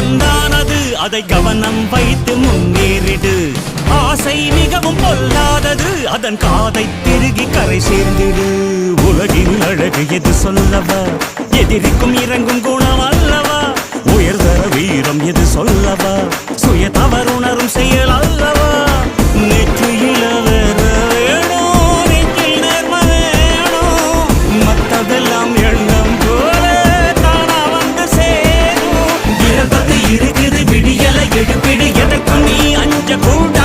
பொந்தானது அதை கவனம் வைத்து முன்னேறிடு. ஆசை மிகவும் பொல்லாதது. அதன் காதை திருகி கரை சேர்ந்திடு. உலகின் அழகு எது சொல்லவ? எதிரிக்கும் இறங்கும் கூட துணி அஞ்ச கூட